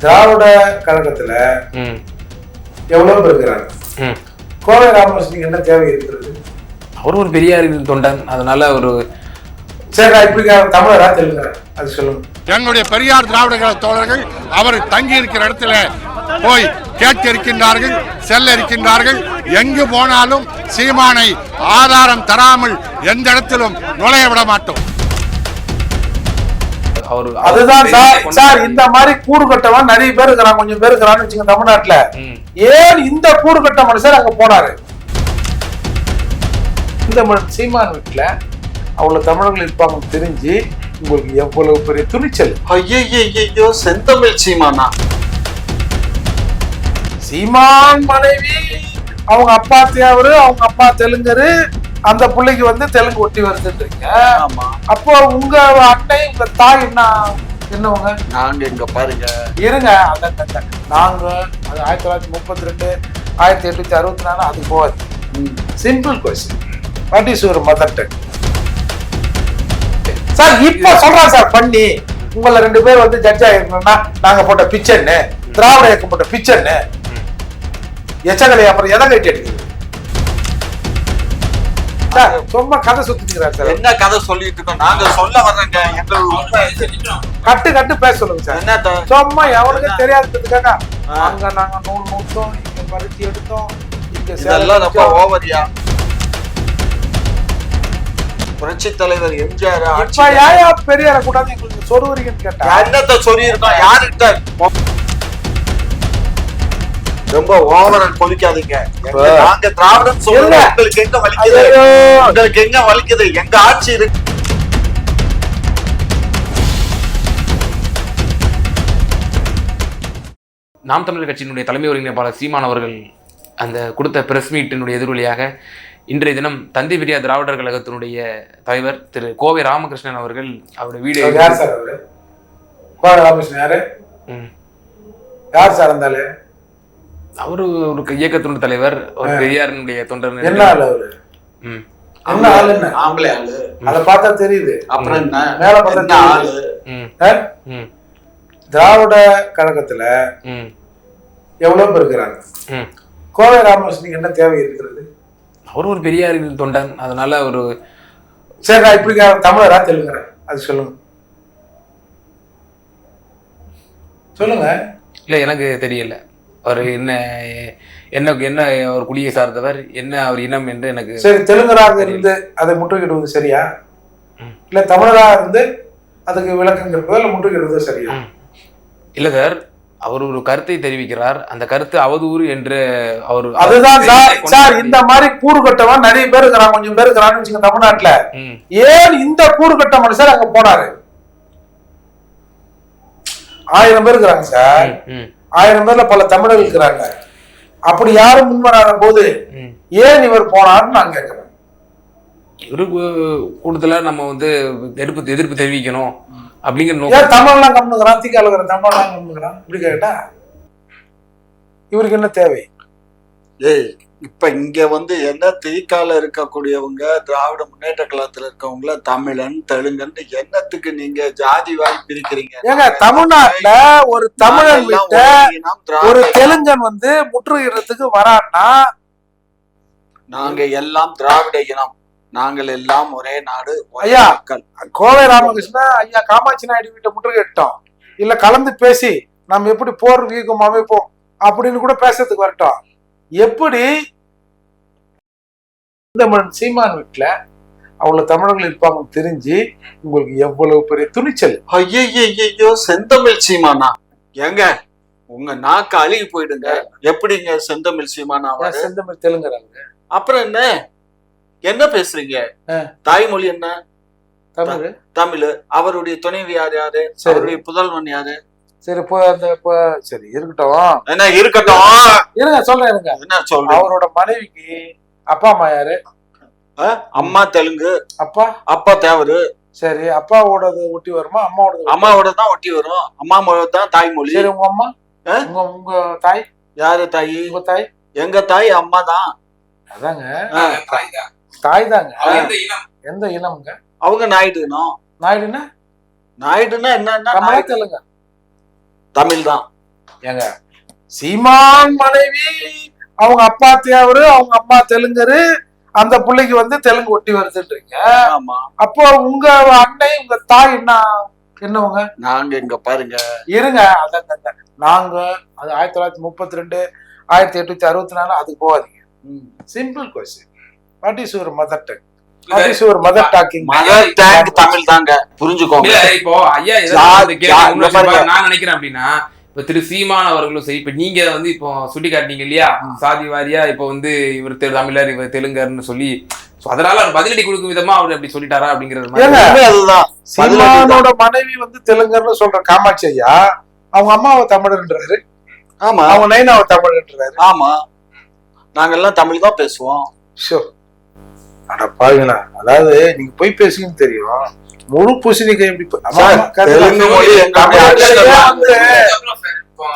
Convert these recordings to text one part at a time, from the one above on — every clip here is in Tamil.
திராவிட கழகத்துல ம். எவ்வளவு பேர் இருக்கிறாங்க? கோவை ராமகிருஷ்ணனுக்கு என்ன தேவை இருக்கிறது? அவர் ஒரு பெரியாரின் தொண்டன். அதனால ஒரு சரி நான் இப்படி கே- தமிழரா தெலுங்கரா? அது சொல்லுங்க. எங்களுடைய பெரியார் திராவிட கழக தோழர்கள் அவர் தங்கி இருக்கிற இடத்துல போய் கேட்க இருக்கின்றார்கள் செல்ல இருக்கின்றார்கள் எங்கு போனாலும் சீமானை ஆதாரம் தராமல் எந்த இடத்திலும் நுழைய விட மாட்டோம். அவர் அதுதான் சார் சார் இந்த மாதிரி கூடு கட்டவன் நிறைய பேர் இருக்கிறான் கொஞ்சம் பேர் இருக்கிறான்னு வச்சுங்க தமிழ்நாட்டுல. ஏன் இந்த கூடு கட்ட மனுஷர் அங்க போனாரு. இந்த சீமான் வீட்டுல அவ்வளவு தமிழர்கள் இருப்பாங்கன்னு தெரிஞ்சு உங்களுக்கு எவ்வளவு பெரிய துணிச்சல்? ஐயோ செந்தமிழ் சீமானா? சீமான் மனைவி அவங்க அப்பா தேவரு அவங்க அப்பா தெலுங்கரு அந்த பிள்ளைக்கு வந்து தெலுங்கு ஒட்டி வருதுன்றீங்க அப்போ உங்க அன்னை உங்க தாய் என்ன என்னவங்க? நாங்க இங்க பாருங்க. இருங்க. அந்த நாங்க அது ஆயிரத்தி தொள்ளாயிரத்தி முப்பத்தி ரெண்டு ஆயிரத்தி எட்நூத்தி அறுபத்தி நாலு அது போகாது. Simple question what is your mother tongue sir இப்ப சொல்றேன் சார் பண்ணி. உங்கள ரெண்டு பேர் வந்து ஜட்ஜ் ஆயிருக்கணும்னா நாங்க போட்ட பிச்சன்னு திராவிட இயக்கம் போட்ட பிச்சன்னு எச்சகலை அப்புறம் எதை கட்டி சார் சும்மா கதை சுத்திக்கிறார் சார் என்ன கதை சொல்லிட்டு இருக்கோம் நாங்க சொல்ல வர்றோங்க. உண்மை கட்டு கட்டு பேச சொல்லுங்க சார். என்ன சும்மா எவனுக்கும் தெரியாததுக்காக. அங்க நாங்க நூல் நூத்தோம் இங்க பருத்தி எடுத்தோம் இங்க இதெல்லாம் ரொம்ப ஓவரியா? புரட்சி தலைவர் எம்ஜிஆர் இப்ப ஏயா பெரியார கூடாது எங்களுக்கு சொருவரிங்கன்னு கேட்டா. என்னத்த சொல்லி இருக்கோம் யாருக்கிட்ட ரொம்ப ஓவரல் பொலிக்காதீங்க எங்க- நாங்க திராவிடம் சொல்லுங்க. உங்களுக்கு எங்க வலிக்குது. உங்களுக்கு எங்க வலிக்குது? எங்க ஆட்சி இருக்கு? நாம் தமிழர் கட்சியினுடைய தலைமை ஒருங்கிணைப்பாளர் சீமான் அவர்கள் அந்த கொடுத்த பிரஸ் மீட்டினுடைய எதிரொலியாக இன்றைய தினம் தந்தை பெரியார் திராவிடர் கழகத்தினுடைய தலைவர் திரு கோவை ராமகிருஷ்ணன் அவர்கள் அவருடைய வீடியோ யார் சார் அவரு? கோவை ராமகிருஷ்ணன் யாரு. யார் சார் இருந்தாலு அவரு ஒரு இயக்கத்தினுடைய தலைவர் ஒரு பெரியாரினுடைய தொண்டர் என்ன ஆளு அவரு? ம். என்ன ஆளு என்ன ஆம்பளை ஆளு. அதை பார்த்தா தெரியுது. அப்புறம் என்ன? மேல பார்த்தா ஆளு. திராவிட கழகத்துல ம். எவ்வளவு பேர் இருக்கிறாங்க? ம். கோவை ராமகிருஷ்ணனுக்கு என்ன தேவை இருக்கிறது? அவர் ஒரு பெரியாரின் தொண்டன். அதனால ஒரு சரி நான் இப்படி தமிழரா தெலுங்கரா? அது சொல்லுங்க. சொல்லுங்க. இல்லை எனக்கு தெரியல. அவர் என்ன என்ன என்ன அவர் குடியை சார்ந்தவர் என்ன அவர் இனம் என்று எனக்கு சரி தெலுங்கராக இருந்து அதை முற்றுகிடுவது சரியா. இல்ல தமிழராக இருந்து அதுக்கு விளக்கம் இல்ல முற்றுகிடுவது சரியா. இல்ல சார் அவர் ஒரு கருத்தை தெரிவிக்கிறார். அந்த கருத்து அவதூறு என்று அவர் அதுதான் சார் சார் இந்த மாதிரி கூறு கட்டவன் நிறைய பேர் இருக்கிறான் கொஞ்சம் பேர் இருக்கிறான்னு வச்சுங்க தமிழ்நாட்டுல. ஏன் இந்த கூறு கட்ட மனுஷர் அங்க போனாரு? ஆயிரம் பேர் இருக்கிறாங்க சார். ஆயிரம் பேர்ல பல தமிழர்கள் இருக்கிறாங்க. அப்படி யாரும் முன்வராத போது. ஏன் இவர் போனார்னு நான் கேட்கிறேன். இவருக்கு கூடுதலா நம்ம வந்து எதிர்ப்பு எதிர்ப்பு தெரிவிக்கணும் அப்படிங்கிற நோக்கம். ஏன் தமிழ்லாம் கம்முங்கிறான் தீக்கால இருக்கிற தமிழ்லாம் கம்முங்கிறான் இப்படி கேட்டா? இவருக்கு என்ன தேவை? ஏய் இப்ப இங்க வந்து என்ன திகால இருக்கக்கூடியவங்க திராவிட முன்னேற்ற கழகத்துல இருக்கவங்கள தமிழன் தெலுங்கன் என்னத்துக்கு நீங்க ஜாதி வாரி பிரிக்கிறீங்க? ஏங்க தமிழ்நாட்டுல ஒரு தமிழன் ஒரே தெலுங்கன் வந்து முற்றுகையிடறதுக்கு வரான்னா? நாங்க எல்லாம் திராவிட இனம். நாங்கள் எல்லாம் ஒரே நாடு ஐயா. கோவை ராமகிருஷ்ணன் ஐயா காமாட்சி நாயுடு வீட்டை முற்றுகையிட்டோம். இல்ல கலந்து பேசி நம்ம எப்படி போர் வீக்கம் அமைப்போம் அப்படின்னு கூட பேசுறதுக்கு வரட்டும். எப்படி இந்த சீமான் வீட்டுல அவ்வளவு தமிழர்கள் இருப்பாங்கன்னு தெரிஞ்சு உங்களுக்கு எவ்வளவு பெரிய துணிச்சல். ஐயோ செந்தமிழ் சீமானா? ஏங்க உங்க நாக்கு அழுகி போயிடுங்க. எப்படிங்க செந்தமிழ் சீமானா? செந்தமிழ் தெலுங்குறாங்க அப்புறம் என்ன? என்ன பேசுறீங்க. தாய்மொழி என்ன? தமிழ். தமிழ். அவருடைய துணைவி யார் யாரு? அவருடைய புதல்வன் யாரு? சரி இப்போ அந்த இப்போ சரி இருக்கட்டும். என்ன இருக்கட்டும். இருங்க சொல்றேன் இருங்க. என்ன சொல்றேன் அவரோட மனைவிக்கு அப்பா அம்மா யாரு? அம்மா தெலுங்கு. அப்பா? அப்பா தேவரு. சரி அப்பாவோடது ஒட்டி வருமா? அம்மாவோடது அம்மாவோட தான் ஒட்டி வரும். அம்மா மொழி தான் தாய்மொழி. சரி உங்க அம்மா? ஆ? உங்க உங்க தாய்? யாரு தாயி? உங்க தாய்? எங்க தாய்? அம்மா தான் அதாங்க தாய் தாங்க எந்த இனம்ங்க? அவங்க நாயுடுனோம் நாயுடுன்னா நாயுடுனா? என்னன்னா. தெலுங்க. தமிழ் தான் ஏங்க சீமான் மனைவி அவங்க அப்பா தேவரு அவங்க அம்மா தெலுங்கரு அந்த பிள்ளைக்கு வந்து தெலுங்கு ஒட்டி வருதுன்றீங்க. ஆமா. அப்போ உங்க அன்னை உங்க தாய் என்ன என்னவங்க? நாங்க இங்க பாருங்க. இருங்க. அதான். நாங்க அது ஆயிரத்தி தொள்ளாயிரத்தி முப்பத்தி ரெண்டு ஆயிரத்தி எட்நூத்தி அறுபத்தி நாலு அதுக்கு போகாதீங்க. Simple question what is your mother tongue mother talking mother tongue Tamil தாங்க புரிஞ்சுக்கோங்க. இப்போ ஐயா. நான் நினைக்கிறேன் அப்படின்னா இப்ப திரு சீமான் அவர்களும் சரி இப்ப நீங்க வந்து இப்போ சுட்டி காட்டினீங்க இல்லையா? சாதி வாரியா இப்ப வந்து இவர் தெ- தமிழர் இவர் தெலுங்கர்னு சொல்லி அதனால அவர் பதிலடி கொடுக்கும் விதமா அவர் அப்படி சொல்லிட்டாரா அப்படிங்கிறது அதுதான். சீமானோட மனைவி வந்து தெலுங்கர்னு சொல்ற காமாட்சி ஐயா அவங்க அம்மாவை தமிழர்ன்றாரு. ஆமா. அவங்க நைனாவை தமிழர்ன்றாரு. ஆமா. நாங்கெல்லாம் தமிழ் தான் பேசுவோம். ஷோ. அட அதாவது நீங்க போய் பேசுங்கன்னு தெரியும் முழு பூசணிக்காய் எப்படி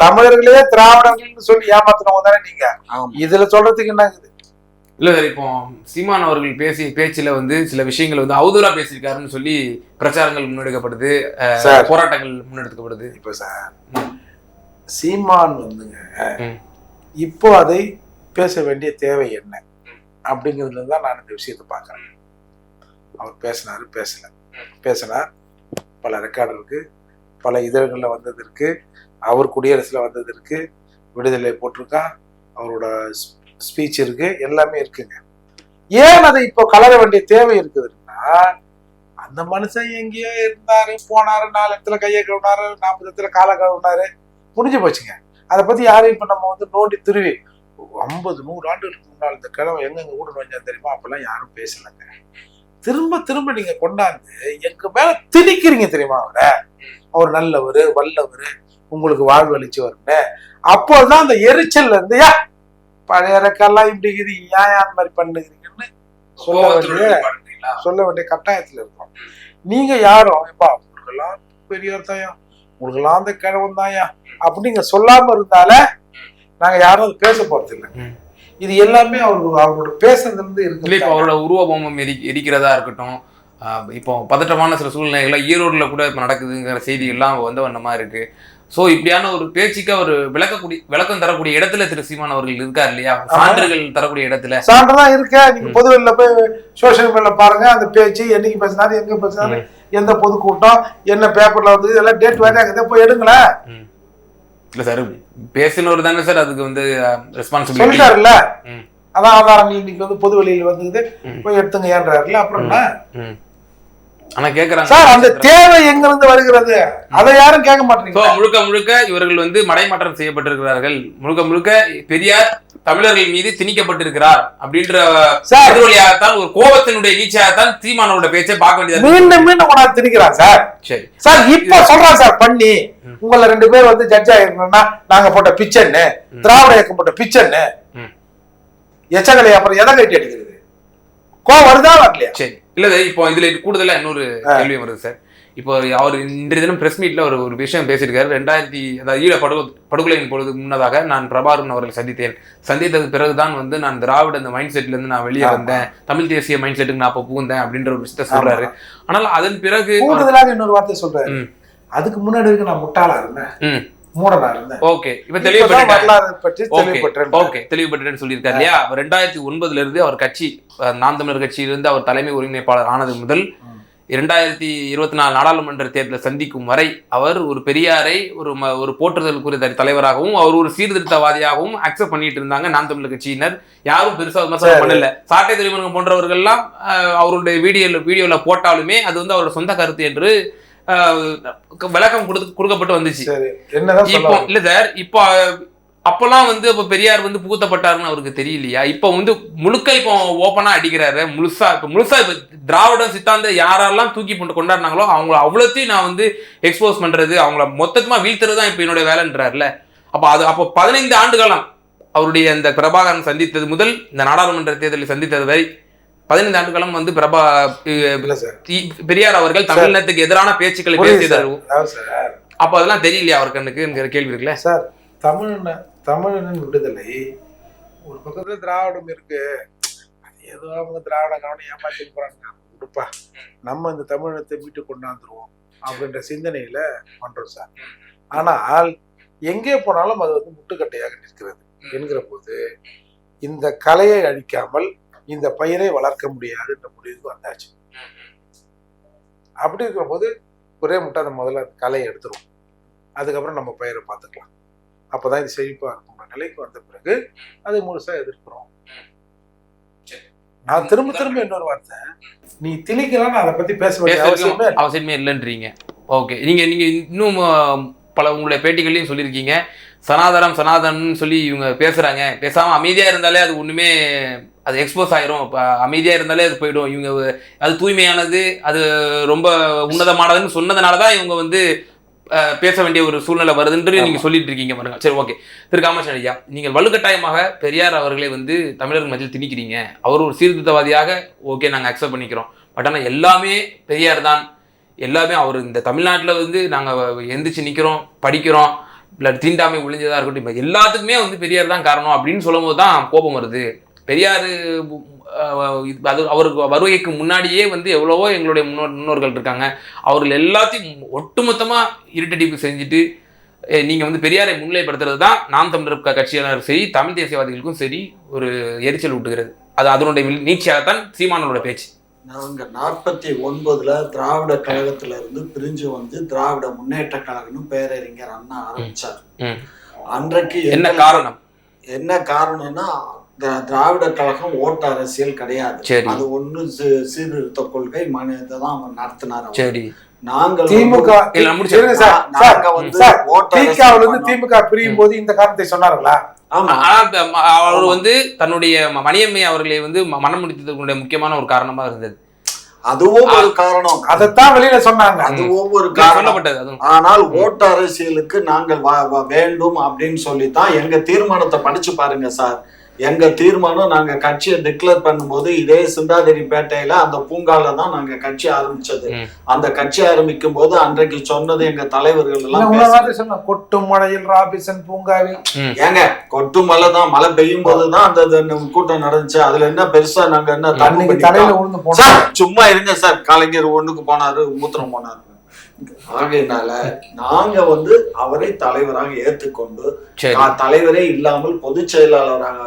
தமிழர்களையே திராவிடர்கள்னு சொல்லி ஏமாத்தினவங்க தானே நீங்க இதுல சொல்றதுக்கு என்ன? இல்ல சார் இப்போ சீமான் அவர்கள் பேசிய பேச்சுல வந்து சில விஷயங்கள் வந்து அவதூறா பேசியிருக்காருன்னு சொல்லி பிரச்சாரங்கள் முன்னெடுக்கப்படுது. போராட்டங்கள் முன்னெடுக்கப்படுது இப்ப சார் சீமான் வந்துங்க. இப்போ அதை பேச வேண்டிய தேவை என்ன அப்படிங்கிறதுல தான் நான் இந்த விஷயத்தை பார்க்குறேன். அவர் பேசினார் பேசல. பேசினார் பல ரெக்கார்டு இருக்குது பல இதழ்களில் வந்தது இருக்குது அவர் குடியரசில் வந்தது இருக்குது விடுதலை போட்டிருக்கான் அவரோட ஸ்பீச் இருக்குது எல்லாமே இருக்குங்க. ஏன் அதை இப்போ கலர வேண்டிய தேவை இருக்குதுன்னா அந்த மனுஷன் எங்கேயோ இருந்தாரு போனாரு நாலு இடத்துல கையை கழுவினாரு நாற்பது இடத்துல காலை கழுவினாரு முடிஞ்சு போச்சுங்க. அதை பத்தி யாரையும் இப்ப நம்ம வந்து நோண்டி திருவி ஐம்பது நூறு ஆண்டுகளுக்கு முன்னால் இந்த கிழமை எங்கெங்க கூட வந்தா தெரியுமா? அப்பெல்லாம் யாரும் பேசலைங்க. திரும்ப திரும்ப நீங்க கொண்டாந்து எங்க மேல திணிக்கிறீங்க தெரியுமா அவரை? அவர் நல்லவர் வல்லவர் உங்களுக்கு வாழ்வு அளிச்சவர்னு. அப்போதான் அந்த எரிச்சல்ல இருந்து "யா, பழைய ரெக்கெல்லாம் இப்படி இருக்குது ஏன் அந்த மாதிரி பண்ணுகிறீங்கன்னு சொல்ல வேண்டிய? சொல்ல வேண்டிய கட்டாயத்துல இருக்கோம். நீங்க யாரும் எப்பா உங்களுக்கெல்லாம் பெரியவர் தாயா உங்களுக்கெல்லாம் அந்த கிழவன் தாயா அப்படிங்க சொல்லாம இருந்தால நாங்க யாரும் அது பேச இல்லை ம். இது எல்லாமே அவருக்கு அவரோட பேசுறதுல இருந்து இல்ல இப்போ இருக்கு அவரோட உருவ பொம்மை எரி எரிக்கிறதா இருக்கட்டும் இப்போ பதட்டமான சில சூழ்நிலைகள்ல ஈரோடுல கூட இப்போ நடக்குதுங்கிற செய்திகள்லாம் வந்த வண்ணமா இருக்கு. சோ இப்படியான ஒரு பேச்சுக்கு அவர் விளக்கக்கூடிய விளக்கம் தரக்கூடிய இடத்துல திரு சீமான் அவர்கள் இருக்கார் இல்லையா? சான்றுகள் தரக்கூடிய இடத்துல. சான்றதான் இருக்க. நீங்க. பொதுவெளியில போய் சோசியல் மீடியால பாருங்க. அந்த பேச்சு என்னைக்கு பேசினாரு எங்க பேசினாரு எந்த பொதுக்கூட்டம் என்ன பேப்பர்ல வந்து இதெல்லாம் டேட் வேற இதை போய் எடுங்களேன். இல்ல சார் பேசினவர் தானே சார் அதுக்கு வந்து ரெஸ்பான்சிபிலிட்டி சொல்லிட்டாருல்ல. அதான் ஆதாரங்கள் இன்னைக்கு வந்து பொது வெளியில வந்தது. ம். போய் எடுத்துங்க ஏன்றாருல அப்புறம் என்ன? ஆனா கேக்குறாங்க. சார் அந்த தேவை எங்க இருந்து வருகிறது அதை யாரும் கேட்க மாட்டீங்க முழுக்க முழுக்க இவர்கள் வந்து மடைமாற்றம் செய்யப்பட்டிருக்கிறார்கள். முழுக்க முழுக்க பெரியார் தமிழர்கள் மீது திணிக்கப்பட்டிருக்கிறார் அப்படின்ற எதிரொலியாகத்தான் ஒரு கோபத்தினுடைய நீச்சாகத்தான் சீமானோட பேச்சை பார்க்க வேண்டியதா. மீண்டும் மீண்டும் திணிக்கிறான் சார். சரி. சார் இப்ப சொல்றான் சார் பண்ணி. உங்கள ரெண்டு பேர் வந்து ஜட்ஜ் ஆயிருக்கணும்னா நாங்க போட்ட பிச்சன்னு. திராவிட இயக்கம் போட்ட பிச்சன்னு ம். எச்சங்களை அப்புறம் எதை கட்டி அடிக்கிறது? கோவம் வருதா வரலையா? சரி. இல்ல இப்போ இதுல கூடுதலா இன்னொரு கேள்வி வருது சார். இப்போ அவர் இன்றைய தினம் பிரஸ் மீட்ல ஒரு ஒரு விஷயம் பேசியிருக்காரு. ரெண்டாயிரத்தி அதாவது ஈழ படுகொ படுகொலையின் பொழுது முன்னதாக நான் பிரபாகரன் அவர்களை சந்தித்தேன். சந்தித்தது பிறகுதான் வந்து நான் திராவிட இந்த மைண்ட் செட்ல இருந்து நான் வெளியே. வந்தேன். தமிழ் தேசிய மைண்ட் செட்டுக்கு நான் அப்போ புகுந்தேன் அப்படின்ற ஒரு விஷயத்த சொல்றாரு. ஆனால் அதன் பிறகு கூடுதலாக இன்னொரு வார்த்தை சொல்றாரு. அதுக்கு முன்னாடி நான் முட்டாளா இருந்தேன். ம். மூடனா இருந்தேன். ஓகே. இப்ப இப்பதான் தெளிவுபட்டு வரலாறு பற்றி ஓகே. தெளிவுபட்டேன் ஓகே. தெளிவுபட்டுன்னு சொல்லியிருக்காரு இல்லையா? அவர் ரெண்டாயிரத்தி ஒன்பதுல இருந்து அவர் கட்சி நாம் தமிழர் கட்சியிலிருந்து அவர் தலைமை ஒருங்கிணைப்பாளர் ஆனது முதல். இரண்டாயிரத்தி இருபத்தி நாலு நாடாளுமன்ற தேர்தலை சந்திக்கும் வரை அவர் ஒரு பெரியாரை ஒரு ம- ஒரு போற்றுதல் குறித்த தலைவராகவும் அவர் ஒரு சீர்திருத்தவாதியாகவும் அக்செப்ட் பண்ணிட்டு இருந்தாங்க நாம் தமிழர் கட்சியினர். யாரும் பெருசா விமர்சனம். பண்ணல. சாட்டை துறைமுருகன் போன்றவர்கள்லாம் அவருடைய வீடியோல வீடியோல போட்டாலுமே அது வந்து அவரோட சொந்த கருத்து என்று விளக்கம் கொடுத்து கொடுக்கப்பட்டு வந்துச்சு. இப்போ? இல்ல சார் இப்போ அப்பெல்லாம் வந்து இப்போ பெரியார் வந்து புகுத்தப்பட்டாருன்னு அவருக்கு தெரியலையா? இப்போ வந்து முழுக்க இப்போ ஓப்பனா அடிக்கிறாரு. முழுசா இப்போ முழுசா இப்போ திராவிட சித்தாந்த யாரெல்லாம் தூக்கி போட்டு கொண்டாடினாங்களோ அவங்கள அவ்வளோத்தையும் நான் வந்து எக்ஸ்போஸ் பண்றது அவங்கள மொத்தமா வீழ்த்துறது தான் இப்போ என்னோட வேலைன்றாருல அப்போ அது அப்போ பதினைந்து ஆண்டுகாலம் அவருடைய அந்த பிரபாகரன் சந்தித்தது முதல் இந்த நாடாளுமன்ற தேர்தலில் சந்தித்தது வரை பதினைந்து ஆண்டுகாலம் வந்து பிரபா பெரியார் அவர்கள் தமிழினத்துக்கு எதிரான பேச்சுக்களை புரியுது பேசியது சார். அதாவது சார். அப்போ அதெல்லாம் தெரியலையா அவர் கண்ணுக்குங்கிற கேள்வி இருக்குல்ல? சார் தமிழன தமிழனின் விடுதலை ஒரு பக்கத்துல திராவிடம் இருக்கு. ஏதோ அவங்க திராவிட கவனம் ஏமாத்தி போறாங்க. விடுப்பா நம்ம இந்த தமிழனத்தை மீட்டு கொண்டாந்துருவோம் அப்படின்ற சிந்தனையில பண்றோம் சார். ஆனால் எங்கே போனாலும் அது வந்து முட்டுக்கட்டையாக நிற்கிறது என்கிற போது இந்த கலையை அழிக்காமல் இந்த பயிரை வளர்க்க முடியாது என்ற முடிவுக்கு வந்தாச்சு. அப்படி இருக்கிற போது ஒரே முட்டை அந்த முதல்ல அந்த கலையை எடுத்துருவோம் அதுக்கப்புறம் நம்ம பயிரை பார்த்துக்கலாம். அப்பதான் இது செழிப்பா இருக்கும்ன்ற நிலைக்கு வந்த பிறகு அதை முழுசா எதிர்க்கிறோம். சரி. நான் திரும்ப திரும்ப இன்னொரு வார்த்தை. நீ திணிக்கலாம் அதை பத்தி பேச வேண்டிய அவசியமே. அவசியமே இல்லைன்றீங்க. ஓகே. நீங்க நீங்க இன்னும் பல உங்களுடைய பேட்டிகள்லையும் சொல்லியிருக்கீங்க. சனாதனம் சனாதனம்னு சொல்லி இவங்க பேசுறாங்க. பேசாம அமைதியா இருந்தாலே அது ஒண்ணுமே அது எக்ஸ்போஸ் ஆயிரும். இப்ப அமைதியா இருந்தாலே அது போயிடும். இவங்க அது தூய்மையானது அது ரொம்ப உன்னதமானதுன்னு சொன்னதுனால தான் இவங்க வந்து பேச வேண்டிய ஒரு சூழ்நிலை வருதுன்று நீங்க சொல்லிட்டு இருக்கீங்க பாருங்க. சரி ஓகே திரு காமராஜன் ஐயா நீங்கள் வலுக்கட்டாயமாக பெரியார் அவர்களை வந்து தமிழர் மத்தியில் திணிக்கிறீங்க. அவர் ஒரு சீர்திருத்தவாதியாக ஓகே நாங்கள் அக்செப்ட் பண்ணிக்கிறோம். பட் ஆனால் எல்லாமே பெரியார் தான். எல்லாமே அவர் இந்த தமிழ்நாட்டில் வந்து நாங்கள் எந்திரிச்சு நிற்கிறோம் படிக்கிறோம் இல்லை தீண்டாமை ஒழிஞ்சதாக இருக்கட்டும் எல்லாத்துக்குமே வந்து பெரியார் தான் காரணம் அப்படின்னு சொல்லும் போது தான் கோபம் வருது. பெரியார் அது அவருக்கு வருகைக்கு முன்னாடியே வந்து எவ்வளவோ எங்களுடைய முன்னோர் முன்னோர்கள் இருக்காங்க. அவர்கள் எல்லாத்தையும் ஒட்டுமொத்தமாக இருட்டடிப்பு செஞ்சுட்டு அஹ், நீங்க வந்து பெரியாரை முன்னிலைப்படுத்துறது தான் நாம் தமிழர் க- கட்சியினர் சரி தமிழ் தேசியவாதிகளுக்கும் சரி ஒரு எரிச்சல் ஊட்டுகிறது. அது அதனுடைய நீட்சியாகத்தான் சீமானோட பேச்சு. நாங்க நாற்பத்தி ஒன்பதுல திராவிட கழகத்துல இருந்து பிரிஞ்சு வந்து திராவிட முன்னேற்ற கழகம்னு பேரறிஞர் அண்ணா ஆரம்பிச்சார். அன்றைக்கு என்ன காரணம்? என்ன காரணம்னா திராவிட கழகம் ஓட்டு அரசியல் கிடையாது. அது ஒண்ணு சீர்திருத்த கொள்கை மன தான் அவர் நடத்தினார். சரி. நாங்கள் திமுக வந்து. திமுக பிரியும் போது இந்த காரணத்தை சொன்னார்களா? அவர் வந்து தன்னுடைய மணியம்மை அவர்களை வந்து ம- மனம் முடித்ததற்குடைய முக்கியமான ஒரு காரணமா இருந்தது. அதுவும் ஒரு காரணம். அதைத்தான் வெளியில சொன்னாங்க. அதுவும் ஒரு காரணம். ஆனால் ஓட்டு அரசியலுக்கு நாங்கள் வேண்டும் அப்படின்னு சொல்லித்தான் எங்க தீர்மானத்தை படிச்சு பாருங்க சார். எங்க தீர்மானம் நாங்க கட்சியை டிக்ளேர் பண்ணும்போது இதே சிந்தாதிரி பேட்டையில அந்த பூங்கால தான் நாங்க கட்சி ஆரம்பிச்சது. அந்த கட்சி ஆரம்பிக்கும் போது அன்றைக்கு சொன்னது எங்க தலைவர்கள் எல்லாம் கொட்டும் மழையில் ராபிசன் பூங்காவில். ஏங்க கொட்டு மழை தான் மழை பெய்யும் போதுதான் அந்த அந்த கூட்டம் நடந்துச்சு. அதுல என்ன பெருசா நாங்க என்ன சார் சும்மா இருங்க சார். கலைஞர் ஒண்ணுக்கு போனாரு மூத்திரம் போனாரு. ஆகையினால நாங்க வந்து அவரை தலைவராக ஏற்றுக்கொண்டு ஆ, தலைவரே இல்லாமல் பொதுச் செயலாளராக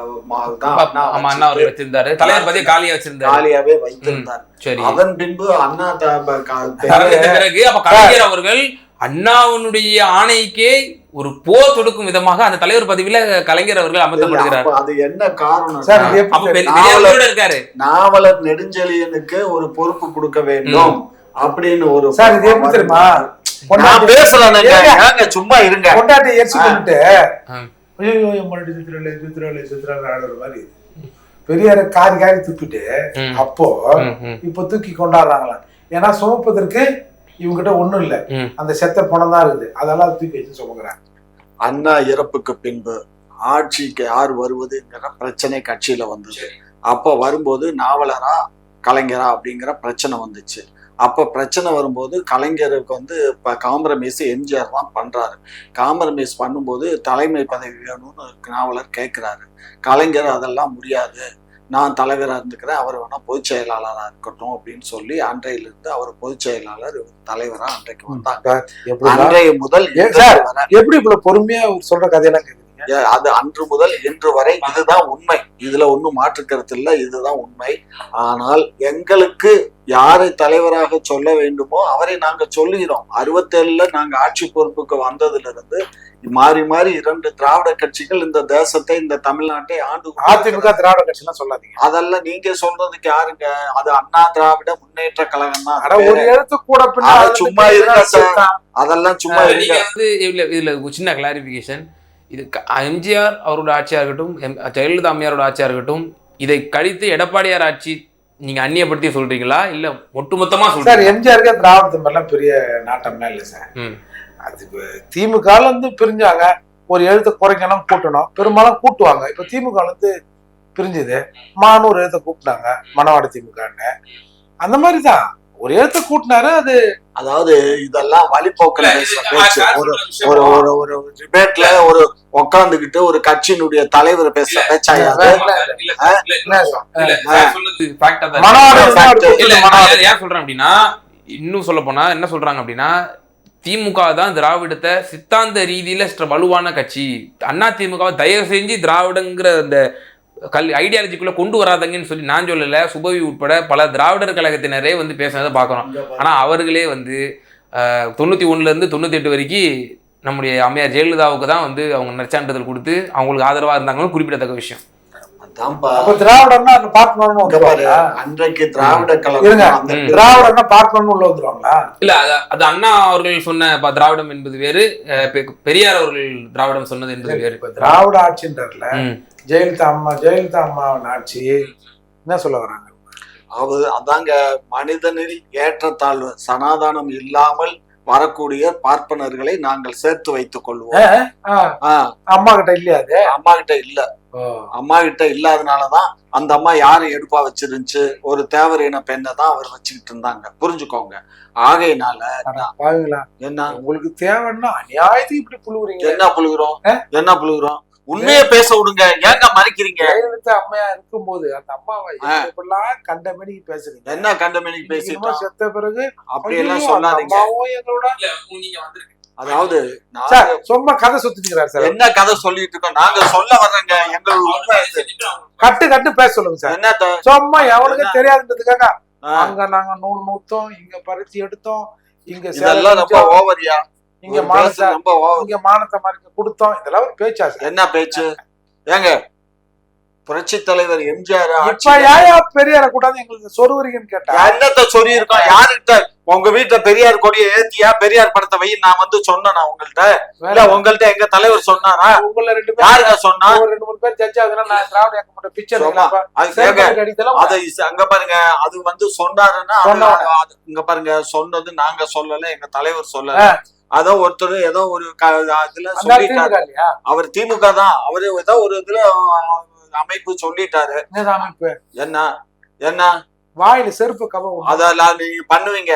அண்ணா அவர் வச்சிருந்தாரு. தலைவர் பத்தியே காலியா வச்சிருந்தாரு. காலியாவே வைத்திருந்தார். சரி. அதன் பின்பு அண்ணா பிறகு அப்ப கலைஞர் அவர்கள் அண்ணாவுடைய ஆணைக்கே ஒரு போர் தொடுக்கும் விதமாக அந்த தலைவர் பதவியில கலைஞர் அவர்கள் அமர்த்தப்படுகிறார். அது என்ன காரணம் இருக்காரு. நாவலர் நெடுஞ்செழியனுக்கு ஒரு பொறுப்பு கொடுக்க வேண்டும். அப்படின்னு ஒரு சார் இது எப்படி தெரியுமா? ஏங்க சும்மா இருங்க. பொண்டாட்டி எரிச்சு கொண்டுட்டு சுத்துறாளே ஆடுற மாதிரி. பெரியார காரி காரி துப்பிட்டு. அப்போ இப்ப தூக்கி கொண்டாடுறாங்களாம். ஏன்னா சுமப்பதற்கு இவங்கிட்ட ஒண்ணும் இல்ல. அந்த செத்த பணம் தான் இருக்குது. அதெல்லாம் தூக்கி வச்சு சுமக்குறாங்க அண்ணா இறப்புக்கு பின்பு ஆட்சிக்கு யார் வருவதுங்கிற பிரச்சனை கட்சியில வந்தது. அப்ப வரும்போது நாவலரா கலைஞரா அப்படிங்கிற பிரச்சனை வந்துச்சு. அப்ப பிரச்சனை வரும்போது கலைஞருக்கு வந்து இப்ப காம்ப்ரமைஸ் எம்ஜிஆர் தான் பண்றாரு. காம்ப்ரமைஸ் பண்ணும்போது தலைமை பதவி வேணும்னு நாவலர் கேட்கிறாரு கலைஞர் அதெல்லாம் முடியாது. நான் தலைவராக இருந்துக்கிறேன். அவர் வேணா பொதுச் செயலாளராக இருக்கட்டும் அப்படின்னு சொல்லி அன்றையிலிருந்து அவர் பொதுச் செயலாளர் தலைவரா அன்றைக்கு வந்தாங்க. அன்றைய முதல் எப்படி இவ்வளவு பொறுமையா அவர் சொல்ற கதையெல்லாம் ஏ- அது அன்று முதல் இன்று வரை இதுதான் உண்மை. இதுல ஒண்ணும் மாற்று கருத்து இல்ல இதுதான் உண்மை. ஆனால் எங்களுக்கு யாரை தலைவராக சொல்ல வேண்டுமோ அவரை நாங்க சொல்லுகிறோம். அறுபத்தேழுல நாங்க ஆட்சி பொறுப்புக்கு வந்ததுல இருந்து மாறி மாறி இரண்டு திராவிட கட்சிகள் இந்த தேசத்தை இந்த தமிழ்நாட்டை ஆண்டு அதிமுக திராவிட கட்சி எல்லாம் சொல்லாதீங்க. அதெல்லாம் நீங்க சொல்றதுக்கு யாருங்க? அது அண்ணா திராவிட முன்னேற்ற கழகம் தான் ஒரு எழுத்து கூட சும்மா இருங்க சார். அதெல்லாம் சும்மா இதுல சின்ன கிளாரிபிகேஷன் இது எம்ஜிஆர் அவரோட ஆட்சியா இருக்கட்டும் எம்- ஜெயலலிதா அம்மையாரோட ஆட்சியா இருக்கட்டும் இதை கழித்து எடப்பாடியார் ஆட்சி நீங்க அந்நியப்படுத்தி சொல்றீங்களா? இல்ல ஒட்டுமொத்தமா சார் எம்ஜிஆருக்கு திராவிடத்து மேலாம் பெரிய நாட்டம்லாம் இல்ல சார். அது திமுக இருந்து பிரிஞ்சாங்க. ஒரு எழுத்தை குறைக்கணும் கூட்டணும். பெரும்பாலும் கூட்டுவாங்க. இப்ப திமுக இருந்து பிரிஞ்சுது. மான்னு ஒரு எழுத்தை கூப்பிட்டாங்க மணவாடி திமுகன்னு. அந்த மாதிரிதான் ஒரு எழுத்தை கூட்டினாரு அது அதாவது இதெல்லாம் வழிபோக்கில் ஒரு ஒரு ஒரு ஒரு டிபேட்ல ஒரு உட்காந்துக்கிட்டு ஒரு கட்சியினுடைய தலைவர் பேசுற பேச்சாயாது ஏன் சொல்றேன் அப்படின்னா இன்னும் சொல்ல போனா என்ன சொல்றாங்க அப்படின்னா திமுக தான் திராவிடத்தை சித்தாந்த ரீதியில வலுவான கட்சி. அண்ணா திமுகவை தயவு செஞ்சு திராவிடங்கிற அந்த கல் ஐடியாலஜிக்குள்ள கொண்டு வராதங்கன்னு சொல்லி நான் சொல்லல சுபவி உட்பட பல திராவிடர் கழகத்தினரே வந்து பேசுனதை பார்க்குறோம் ஆனா அவர்களே வந்து ஒண்ணுல இருந்து தொண்ணூத்தி எட்டு வரைக்கும் நம்முடைய அம்மையார் ஜெயலலிதாவுக்கு தான் வந்து அவங்க நற்சான்றிதழ் கொடுத்து அவங்களுக்கு ஆதரவா இருந்தாங்கன்னு குறிப்பிடத்தக்க விஷயம். திராவிடம்னா பார்க்கணும்னு அன்றைக்கு திராவிட இருங்க. கழகம் அந்த ம். திராவிடம்னா பார்க்கணும்னு உள்ள வந்துருவாங்களா? இல்ல அது அண்ணா அவர்கள் சொன்ன திராவிடம் என்பது வேறு. பெரியார் அவர்கள் திராவிடம் சொன்னது என்பது வேறு. இப்ப திராவிட ஆட்சின்றதுல. ஜெயலலிதா அம்மா ஜெயலலிதா அம்மாவின் ஆட்சி என்ன சொல்ல வராங்க? அது அதாங்க மனிதனில் ஏற்றத்தாழ்வு சனாதானம் இல்லாமல் வரக்கூடிய பார்ப்பனர்களை நாங்கள் சேர்த்து வைத்துக் கொள்வோம். அம்மா கிட்ட இல்லையா அது? அம்மா கிட்ட இல்ல. அம்மா கிட்ட இல்லாதனாலதான் அந்த அம்மா யாரை எடுப்பா வச்சிருந்துச்சு? ஒரு தேவர் இன பெண்ணை தான் அவர் வச்சுக்கிட்டு இருந்தாங்க. புரிஞ்சுக்கோங்க. ஆகையினால என்ன? உங்களுக்கு தேவைன்னா அநியாயத்துக்கு இப்படி புழுவுறீங்க. என்ன புழுகுறோம்? என்ன புழுகுறோம்? உண்மையை பேச விடுங்க. ஏங்க மறைக்கிறீங்க? ஜெயலலிதா அம்மையா இருக்கும்போது அந்த அம்மாவை ஆ. இப்படிலாம் கண்டபடி பேசுறீங்க? என்ன பேசிட்டோம் என்னமோ செத்த பிறகு அப்படி எல்லாம் சொல்லாதீங்க. அம்மாவும் எங்களோட அதாவது சார் சும்மா கதை சுத்திக்கிறார் சார் என்ன கதை சொல்லிட்டு இருக்கோம் நாங்க சொல்ல வர்றோங்க. இது. கட்டு கட்டு பேச சொல்லுங்க சார். என்னத்த சும்மா எவனுக்கு என்ன? தெரியாதுன்றதுக்காக அங்க நாங்க நூல் நூத்தோம் இங்க பருத்தி எடுத்தோம் இங்க இதெல்லாம் ரொம்ப ஓவரியா? இங்க மானத்தை ரொம்ப ஓவர் இங்க மானத்தை மறைக்க கொடுத்தோம். இதெல்லாம் ஒரு பேச்சா சார்? என்ன பேச்சு? ஏங்க புரட்சி தலைவர் எம்ஜிஆர் இப்ப ஏயா பெரியார கூட்டாந்து எங்களுக்கு சொருவுறீங்கன்னு கேட்டா? என்னத்த சொல்லி இருக்கோம் யாருகிட்ட உங்க வீட்டுல பெரியார் கொடியை ஏத்தியா? பெரியார் படத்தை வை நான் வந்து சொன்னேனா உங்கள்ட்ட? இல்ல உங்கள்ட்ட எங்க தலைவர் சொன்னாரா? உங்கள ரெண்டு பேரும் யாருங்க சொன்னா? ரெண்டு மூணு பேர் ஜட்ஜ் ஆகுதுன்னா நான் திராவிட இயக்கப்பட்ட சும்மா. அது அங்க பாருங்க அது வந்து சொன்னாருன்னா இங்க பாருங்க சொன்னது நாங்க சொல்லல எங்க தலைவர் சொல்லல. அதோ ஒருத்தர் ஏதோ ஒரு இதுல சொல்லிட்டாரு. அவர் திமுக தான். அவரு ஏதோ ஒரு இதுல அமைப்பு சொல்லிட்டாரு. என்ன என்ன? வாயில செருப்பு கவ அதெல்லாம் நீங்க பண்ணுவீங்க.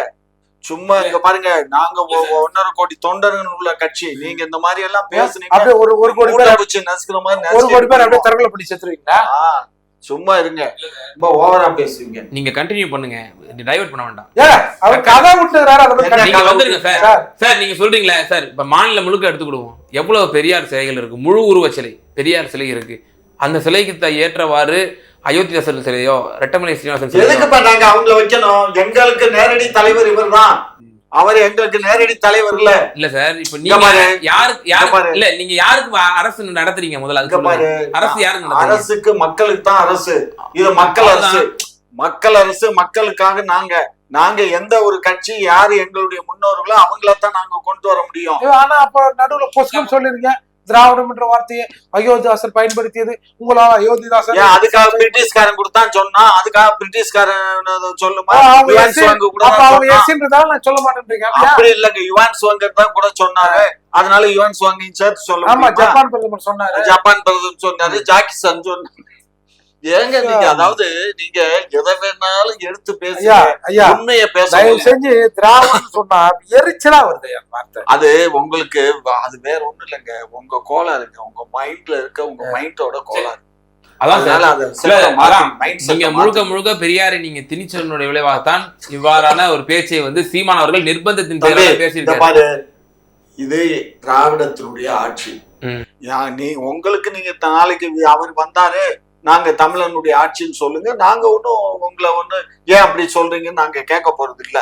சும்மா இங்க பாருங்க நாங்க ஒன்னரை கோடி தொண்டர்கள் உள்ள கட்சி. நீங்க இந்த மாதிரி எல்லாம் பேசுனீங்க அப்படியே ஒரு ஒரு கோடி பேர் பூச்சி நசுக்கிற மாதிரி ஒரு கோடி பேர் அப்படியே தற்கொலை பண்ணி செத்துருவீங்களா சும்மா இருங்க. ரொம்ப ஓவரா பேசுவீங்க. நீங்க கண்டினியூ பண்ணுங்க. டைவர்ட் பண்ண வேண்டாம். அவர் கதை விட்டுறாரு அதை நீங்க வந்துருங்க சார். சார். நீங்க சொல்றீங்களே சார். இப்ப மாநிலம் முழுக்க எடுத்துக்கிடுவோம். எவ்வளவு பெரியார் சிலைகள் இருக்கு? முழு உருவ சிலை. பெரியார் சிலை இருக்கு. அந்த சிலைக்கு ஏற்றவாறு அயோத்திதாசர் சிலையோ ரெட்டமலை சீனிவாசன் சிலையோ எதுக்குப்பா நாங்க அவங்கள வைக்கணும்? எங்களுக்கு நேரடி தலைவர் இவர்தான். அவர் எங்களுக்கு நேரடி தலைவர் இல்ல. இல்ல சார் இப்ப நீங்க பாரு. யாருக்கு யாரு பாரு. இல்ல நீங்க யாருக்கு அரசு நடத்துறீங்க முதல்ல அது இங்க சொல்லுங்க. பாரு. அரசு யாருக்கு அரசுக்கு மக்களுக்கு தான் அரசு. இது மக்கள் அரசு. மக்கள் அரசு மக்களுக்காக நாங்க நாங்க எந்த ஒரு கட்சி யாரு எங்களுடைய முன்னோர்களோ அவங்கள தான் நாங்க கொண்டு வர முடியும். ஆனா அப்ப நடுவுல பொசுக்கும் சொல்லிருங்க திராவிடம் என்ற வார்த்தையை அயோத்திதாசர் பயன்படுத்தியது. உங்களால அயோத்திதாசர் அதுக்காக பிரிட்டிஷ்காரன் கொடுத்தான் சொன்னா அதுக்காக பிரிட்டிஷ்காரன் சொல்லுமா? நான் சொல்ல அப்படியா? அப்படி இல்லங்க யுவான் சுவாங்கர் தான் கூட சொன்னாரு. அதனால யுவான் சுவாங்கையும் சேர்த்து சொல்ல ஆமா? ஜப்பான் பிரதமர் சொன்னாரு. ஜப்பான் பிரதமர் சொன்னாரு ஜாக்கிசான் சொன்னாரு. ஏங்க நீங்க அதாவது நீங்க எதை வேணாலும் எடுத்து பேசுங்க. ஐயா உண்மையை பேச செஞ்சு திராவிடம் சொன்னா எரிச்சலா வருது என் வார்த்தை. அது உங்களுக்கு அது வேற ஒண்ணும் இல்லைங்க. உங்க கோளாறுங்க உங்க மைண்ட்ல இருக்க உங்க மைண்டோட கோளாறு. நீங்க முழுக்க முழுக்க பெரியாரை நீங்க திணிச்சலினுடைய விளைவாகத்தான் இவ்வாறான ஒரு பேச்சை வந்து சீமான் அவர்கள் நிர்பந்தத்தின் இந்த பேசியிருக்காரு. பாரு. இது திராவிடத்தினுடைய ஆட்சி. நீ உங்களுக்கு நீங்க நாளைக்கு அவர் வந்தாரு. நாங்க தமிழனுடைய ஆட்சின்னு சொல்லுங்க. நாங்க ஒண்ணும் உங்களை ஒண்ணு ஏன் அப்படி சொல்றீங்கன்னு நாங்க கேட்க போறது இல்ல.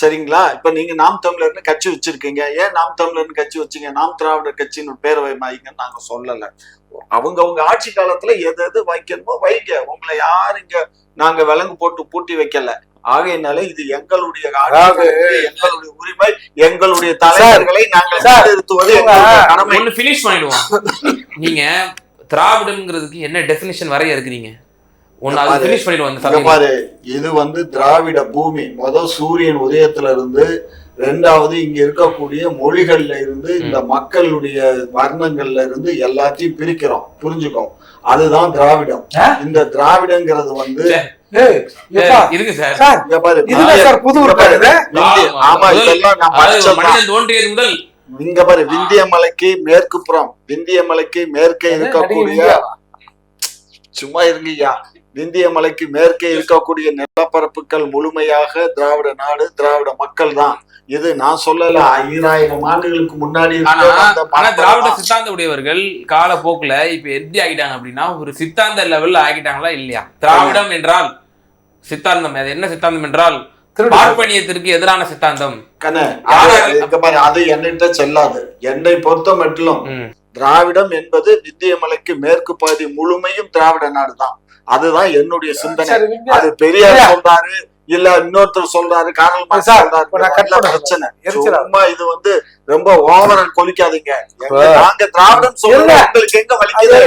சரிங்களா? இப்ப நீங்க நாம் தமிழர்னு கட்சி வச்சிருக்கீங்க. ஏன் நாம் தமிழர்னு கட்சி வச்சீங்க? நாம் திராவிடர் கட்சின்னு பேர் வைமாயிங்கன்னு நாங்க சொல்லல. அவங்க அவங்க ஆட்சி காலத்துல எது எது வைக்கணுமோ வைங்க. உங்களை யாரும் இங்க நாங்க விலங்கு போட்டு பூட்டி வைக்கல. ஆகையினால இது எங்களுடைய எங்களுடைய உரிமை எங்களுடைய தலைவர்களை நாங்கள் நிறுத்துவது நீங்க திராவிடம்ங்கிறதுக்கு என்ன டெஃபினிஷன் வரைய இருக்கிறீங்க? பாரு. இது வந்து திராவிட பூமி. முதல் சூரியன் உதயத்துல இருந்து ரெண்டாவது இங்க இருக்கக்கூடிய மொழிகள்ல இருந்து இந்த மக்களுடைய வர்ணங்கள்ல இருந்து எல்லாத்தையும் பிரிக்கிறோம். புரிஞ்சுக்கோ. அதுதான் திராவிடம்? இந்த திராவிடங்கிறது வந்து ஆமா இதெல்லாம் நான் முதல். இங்க பாரு விந்திய மலைக்கு மேற்கு புறம் விந்திய மலைக்கு மேற்கே இருக்கக்கூடிய? சும்மா இருங்கய்யா. விந்திய மலைக்கு மேற்கே இருக்கக்கூடிய நிலப்பரப்புகள் முழுமையாக திராவிட நாடு திராவிட மக்கள் தான். இது நான் சொல்லல ஐயாயிரம் ஆண்டுகளுக்கு முன்னாடி திராவிட சித்தாந்த உடையவர்கள் காலப்போக்குல இப்ப எப்படி ஆகிட்டாங்க அப்படின்னா ஒரு சித்தாந்த லெவல்ல ஆகிட்டாங்களா இல்லையா? திராவிடம் என்றால் சித்தாந்தம். அது என்ன சித்தாந்தம் என்றால் பார்ப்பனியத்திற்கு எதிரான சித்தாந்தம் கண்ணு, அது இங்க பாரு அது என்னிட்ட செல்லாது என்னை பொறுத்த மட்டும் ம். திராவிடம் என்பது விந்திய மலைக்கு மேற்கு பகுதி முழுமையும் திராவிட நாடு தான் அதுதான் என்னுடைய சிந்தனை அது பெரியார். சொல்றாரு இல்ல இன்னொருத்தர் சொல்றாரு பண்ண பிரச்சனை. சும்மா இது வந்து ரொம்ப ஓவரா கொலிக்காதீங்க நாங்க திராவிடம் சொல்றோம். உங்களுக்கு எங்க வலிக்குது?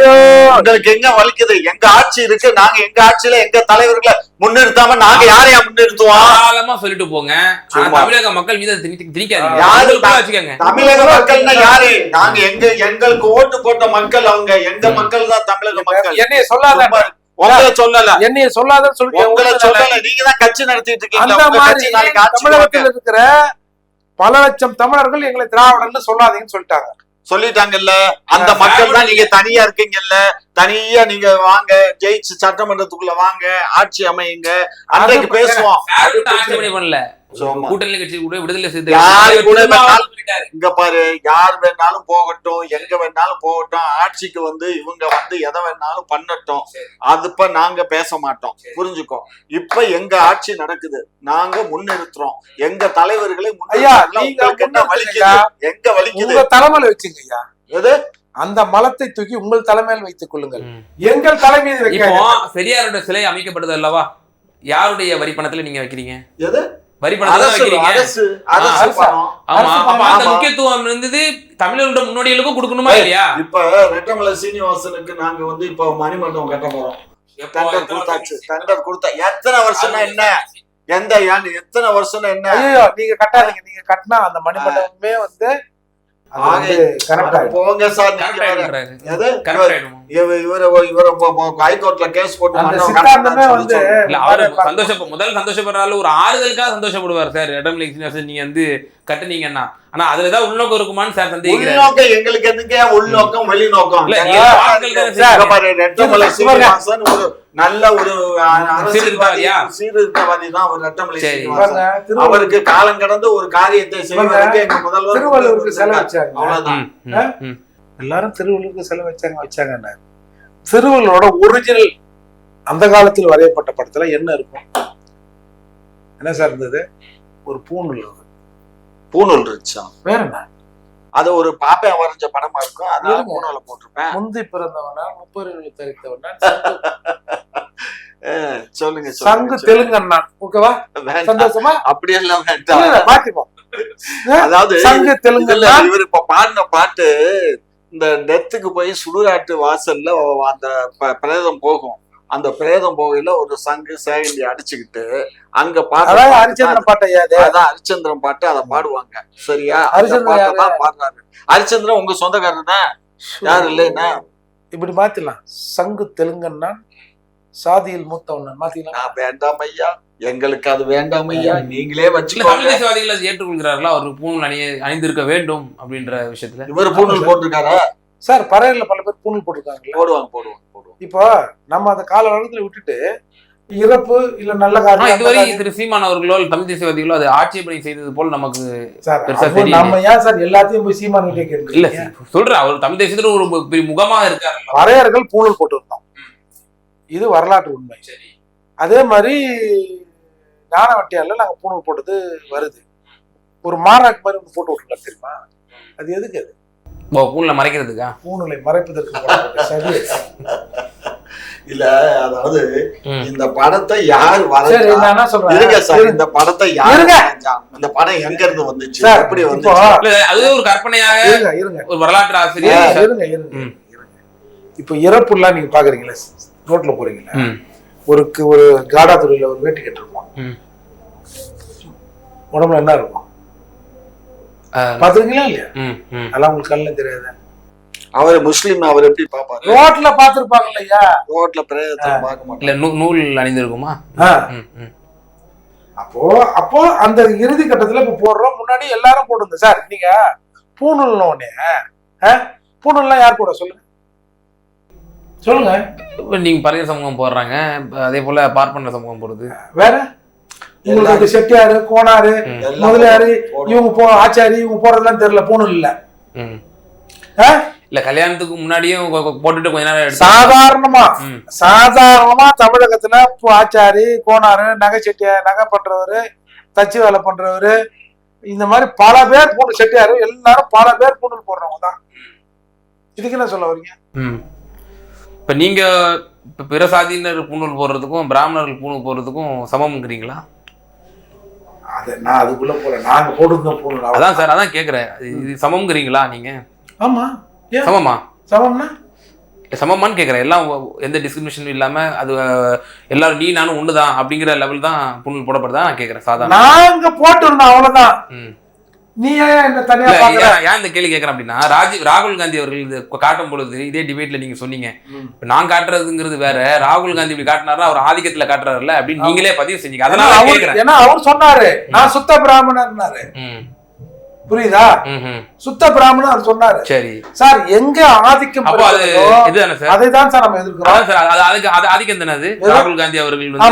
உங்களுக்கு எங்க வலிக்குது? எங்க ஆட்சி இருக்கு? நாங்க எங்க ஆட்சியில எங்க தலைவர்களை முன்னிறுத்தாம நாங்க யாரையா முன்னிறுத்துவோம்? தாராளமா சொல்லிட்டு போங்க. தமிழக மக்கள் மீது யாரு தமிழக மக்கள்னா யாரு? நாங்க எங்க எங்களுக்கு ஓட்டு போட்ட மக்கள் அவங்க. எங்க மக்கள் தான் தமிழக மக்கள். என்னைய சொல்லாத உங்களை சொல்லல. என்னைய சொல்லாதன்னு சொல்லிட்டு உங்களை சொல்லல. நீங்க தான் கட்சி நடத்திட்டு இருக்கீங்க அந்த மாதிரி. தமிழகத்தில் இருக்கிற பல லட்சம் தமிழர்கள் எங்களை திராவிடன்னு சொல்லாதீங்கன்னு சொல்லிட்டாங்க. சொல்லிட்டாங்கல்ல. அந்த மக்கள் தான் நீங்க தனியா இருக்கீங்கல்ல. தனியா நீங்க வாங்க. ஜெயிச்சு சட்டமன்றத்துக்குள்ள வாங்க. ஆட்சி அமையுங்க. அன்றைக்கு பேசுவோம். கூட்டணி கட்சி கூட விடுதலை. இங்க பாரு யார் வேணாலும் போகட்டும் எங்க வேணாலும் போகட்டும் ஆட்சிக்கு வந்து இவங்க வந்து எதை வேணாலும் பண்ணட்டும். அது இப்ப நாங்க பேச மாட்டோம். புரிஞ்சுக்கோ. இப்ப எங்க ஆட்சி நடக்குது நாங்க முன்னிறுத்துறோம். எங்க தலைவர்களை என்ன வலிக்குது. எங்க வலிக்குது? உங்க தலைமையில வச்சுங்க ஐயா. எது? அந்த மலத்தை தூக்கி உங்கள் தலைமையில் வைத்துக் கொள்ளுங்கள். எங்கள் தலைமையில் இப்போ வைக்க பெரியாரோட சிலை அமைக்கப்பட்டது அல்லவா? யாருடைய வரி பணத்துல நீங்க வைக்கிறீங்க? எது? வரி. முக்கியத்துவம் இருந்தது தமிழர்களோட முன்னோடிகளுக்கும் கொடுக்கணுமா இல்லையா? இப்ப ரெட்டமலை சீனிவாசனுக்கு நாங்க வந்து இப்ப மணிமண்டபம் கட்ட போறோம். டெண்டர் கொடுத்தாச்சு டெண்டர் கொடுத்தா எத்தனை வருஷம்னா என்ன? எந்த எத்தனை வருஷம்னா என்ன? நீங்க கட்டாதீங்க. நீங்க கட்டினா அந்த மணிமண்டபமே வந்து போங்க சார் ஹைகோர்ட்ல கேஸ் போட்டு அவரு சந்தோஷம் முதல் சந்தோஷப்படுறாரு ஒரு ஆறுதலுக்காக சந்தோஷப்படுவார் சார் இடம் நீங்க வந்து கட்டுனீங்கன்னா. ஆனா அதுலதான் உள்நோக்கம் இருக்குமான்னு சார் சந்தேகிக்கிறாரு உள்நோக்கம் எங்களுக்கு எதுக்கு? உள்நோக்கம் வெளிநோக்கம். நல்ல ஒரு? சீர்திருத்தவாதி தான் இவங்க திருவள்ளுவர் அவருக்கு காலம் கடந்து ஒரு காரியத்தை செய்வதற்கு எங்க முதல்வர் திருவள்ளுவருக்கு செலவு வச்சாங்க அவ்வளவுதான். எல்லாரும் திருவள்ளுவருக்கு செலவு வச்சாங்க வச்சாங்க திருவள்ளுவரோட ஒரிஜினல் அந்த காலத்தில் வரையப்பட்ட படத்துல என்ன இருக்கும்? என்ன சார் இருந்தது? ஒரு பூணூல் இருந்தது. பூணூல் இருந்துச்சா? வேற என்ன? அது ஒரு பாப்பையா வரைஞ்ச படமா இருக்கும்? அதனால. பூணூல போட்டிருப்பேன். முந்தி பிறந்தவனா முப்பொருள் தரித்தவனா சொல்லுங்க சங்கு தெலுங்கண்ணா ஓகேவா. சந்தோஷமா? வேண்டாம். இல்ல, மாத்திப்போம். அதாவது சங்கு தெலுங்கண்ணா இவர் இப்ப பாடின பாட்டு இந்த டெத்துக்கு போய் சுடுகாட்டு வாசல்ல அந்த பிரேதம் போகும். அந்த பிரேதம் போகையில ஒரு சங்கு சேகண்டி அடிச்சுக்கிட்டு அங்க பாட்டு ஹரிச்சந்திரன் பாட்டையா அது அதான் ஹரிச்சந்திரன் பாட்டு அதை பாடுவாங்க. சரியா? ஹரிச்சந்திரன் பாட்டை? தான் பாடுறாரு. ஹரிச்சந்திரன் உங்க சொந்தக்காரர் தான் யாரு இல்லைன்னா? இப்படி மாத்திடலாம். சங்கு தெலுங்கண்ணா சாதியில் மூத்தவண்ணன் மாத்திக்கலாம்? வேண்டாம் ஐயா. எங்களுக்கு அது வேண்டாம் ஐயா. நீங்களே இல்ல தமிழ் வச்சுக்கோங்க. தேசியவாதிகள் அதை ஏற்றுக்கொள்கிறார்களா? அவர் பூணூல் அணிய அணிந்திருக்க வேண்டும் அப்படின்ற விஷயத்துல. இவர் பூணூல் போட்டிருக்காரா? சார் பறையர்ல பல பேர் பூணூல் போட்டிருக்காங்கல்ல. போடுவாங்க போடுவாங்க போடுவாங்க. இப்போ நம்ம அந்த கால வளத்துல விட்டுட்டு இறப்பு இல்ல நல்ல அந்த இதுவரை. திரு சீமான் அவர்களோ அல்லது தமிழ் தேசியவாதிகளோ அதை ஆட்சேபனை செய்தது போல் நமக்கு சார் பெருசா தெரியல. நம்ம ஏன் சார் எல்லாத்தையும் போய் சீமான் கிட்டே இல்ல கேட்கறீங்க? சொல்றேன். அவர் தமிழ் தேசியத்துல ஒரு பெரிய முகமாக இருக்காரு பறையர்கள் பூணூல் போட்டிருந்தோம். இது வரலாற்று உண்மை. சரி. அதே மாதிரி ஞானவட்டியால நாங்க பூணூல் போட்டது வருது. ஒரு மாறாக்கு மாதிரி ஒண்ணு போட்டு விட்டுருக்கலாம் தெரியுமா? அது எதுக்கு அது? ஓ பூணில் மறைக்கிறதுக்கா? பூணூலை மறைப்பதற்கு சதி. இல்ல அதாவது. இந்த படத்தை யார் சரி வரைஞ்சா நான் என்ன இருங்க சார் இந்த படத்தை யார் இந்த படம் எங்க இருந்து வந்துச்சு? சார் எப்படி இல்ல அது ஒரு கற்பனையாக இருங்க இருங்க. ஒரு வரலாற்று ஆசிரியர். இருங்க இருங்க. இருங்க. இப்போ இறப்புலாம் நீங்க பாக்குறீங்களா? ரோட்ல போறீங்களா ம், ஒரு ஒரு காடா துறையில ஒரு வேட்டி கட்டிருப்போம் ம். உடம்புல என்ன இருக்கும்? ஆ, பாத்துருக்கீங்களா இல்லையா. அதெல்லாம் உங்களுக்கு கண்ணில் தெரியாது? அவர் முஸ்லீம் அவர் எப்படி பாப்பாரு ரோட்ல பாத்துருப்பாங்க இல்லையா ரோட்ல பிரேதத்தை பார்க்க மாட்டாங்க நூல் அணிந்திருக்குமா. அப்போ அப்போ அந்த இறுதி கட்டத்துல இப்ப போடுறோம். முன்னாடி எல்லாரும் போட்டுருந்தோம். சார் நீங்க பூணூல்னு ஒண்ணே. பூணூல்லாம் யார் கூட சொல்லுங்க? சொல்லுங்க இப்ப நீங்க பறைய சமூகம் போடுறாங்க அதே போல பார்ப்பன சமூகம் போடுது வேற உங்களுக்கு செட்டியாரு கோனாரு முதலியாரு. இவங்க போ ஆச்சாரி இவங்க போறதெல்லாம் தெரியல பூணூல் இல்ல? இல்ல கல்யாணத்துக்கு கொ- போட்டுட்டு கொஞ்ச நேரம் சாதாரணமா. சாதாரணமா தமிழகத்துல ஆச்சாரி கோனாரு நகை செட்டியார் நகை பண்றவரு தச்சு வேலை பண்றவரு இந்த மாதிரி பல பேர் பூணு செட்டியாரு எல்லாரும் பல பேர் பூணூல் போடுறவங்க தான் இதுக்கு என்ன சொல்ல வரீங்க. இப்ப நீங்க இப்ப பிற சாதியினர் பூணூல் போடுறதுக்கும் பிராமணர்கள் பூணூல் போடுறதுக்கும் சமம்ங்கிறீங்களா? அது நான் அதுக்குள்ள போல. நாங்க போட்டுருந்தோம் பூணூல். அதான் சார் அதான் கேக்குறேன். இது- இது சமம்ங்கிறீங்களா நீங்க? ஆமா. ஏன்? சமமா? சமம்னா? சமமான்னு கேக்குறேன். எல்லாம் எந்த டிஸ்கிரிமினேஷனும் இல்லாம அது எல்லாரும் நீ நானும் ஒண்ணுதான் அப்படிங்கிற லெவல் தான் பூணூல் போடப்படுதா? நான் கேக்குறேன் சாதாரண நாங்க போட்டிருந்தோம் அவ்வளவுதான். ம். நீ ஏன் இந்த கேள்வி கேட்கறேன் அப்படின்னா ராஜீவ் ராகுல் காந்தி அவர்கள் இது காட்டும் பொழுது இதே டிபேட்ல நீங்க சொன்னீங்க. இப்ப நான் காட்டுறதுங்கிறது வேற ராகுல் காந்தி இப்படி காட்டினாரா அவர் ஆதிக்கத்துல காட்டுறாருல்ல அப்படின்னு நீங்களே பதிவு செஞ்சீங்க. அதனால அவர் கேக்குறேன். ஏன்னா அவர் சொன்னாரு. நான் சுத்த பிராமணர்னாரு. புரியுதா. சுத்த பிராமணன் அவர் சொன்னாரு. சரி. சார் எங்க ஆதிக்கம் அப்போ அது தான் சார்? நம்ம எதிர்க்கிறோம். அது ஆதிக்கம் தானே அது? ராகுல் காந்தி அவர்கள்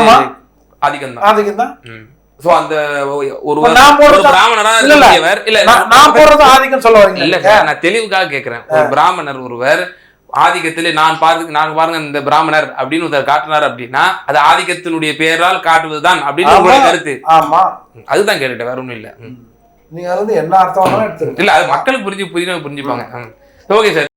ஆதிக்கம் தான் ஆதிக்கம் தான் சோ அந்த ஒரு பிராமணரா இல்ல, நான் போடுறது ஆதிக்கம் சொல்ல வரீங்க இல்ல நான் தெளிவுக்காக கேக்குறேன். ஒரு பிராமணர் ஒருவர் ஆதிக்கத்திலே நான் பாருங்க நான் பாருங்க இந்த பிராமணர் அப்படின்னு ஒருத்தர் காட்டினார் அப்படின்னா அது ஆதிக்கத்தினுடைய பெயரால் காட்டுவதுதான் அப்படின்னு. உங்களுடைய கருத்து. ஆமா. அதுதான் கேட்டுட்டேன் வேற ஒண்ணும் இல்ல. நீங்க இருந்து என்ன அர்த்தம் இல்ல அது மக்களுக்கு புரிஞ்சு புரிஞ்சு புரிஞ்சுப்பாங்க. Okay sir.